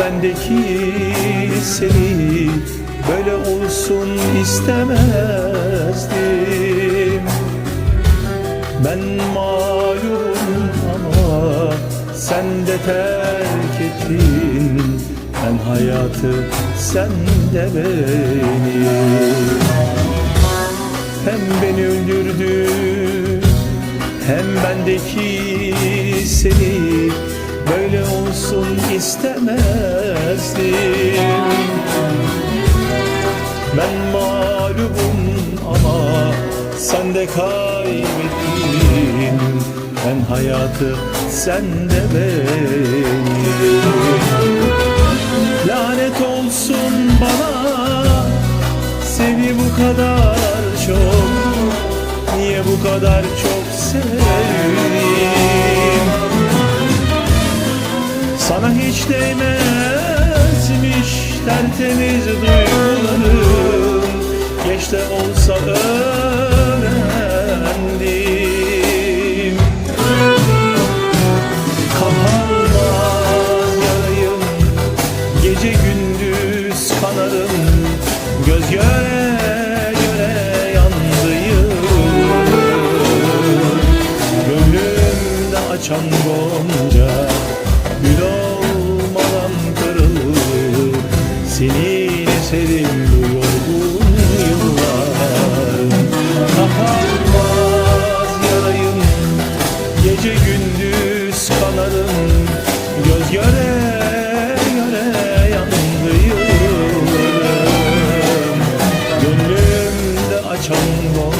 bendeki seni böyle olsun istemezdim. Ben mağlurum ama sen de terk ettin. Ben hayatı sen de beni. Hem beni öldürdün hem bendeki seni böyle olsun istemezdim. Ben mağlubum ama sen de kaybettin. Ben hayatı sen de beni Lanet olsun bana seni bu kadar çok Niye bu kadar çok sevdim Sana hiç değmezmiş tertemiz duygularım. Geç de olsa öğrendim. Kapanmaz yarayım Gece gündüz kanarım. Göz göre göre yandıyım Gönlümde açan gonca Gül açan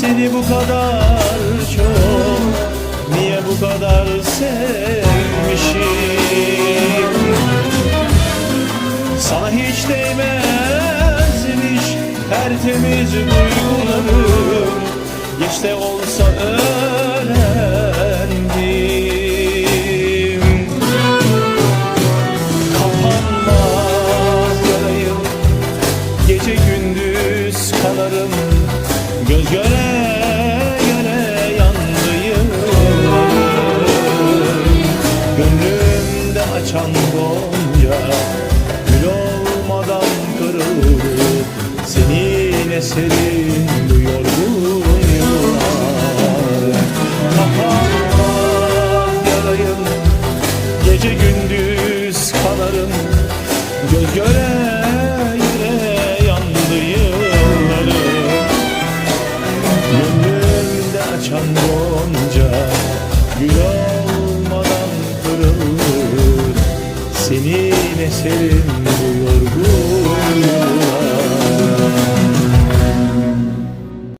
seni bu kadar çok? Niye bu kadar sevmişim? Sana hiç değmezmiş tertemiz duygularım. Geç de olsa Eserin bu yorgun yıllar Kapanmaz Gece gündüz kanarım Göz göre göre yandı yıllarım Gönlümde açan gonca Gül olmadan kırılır. Senin eserin bu yorgun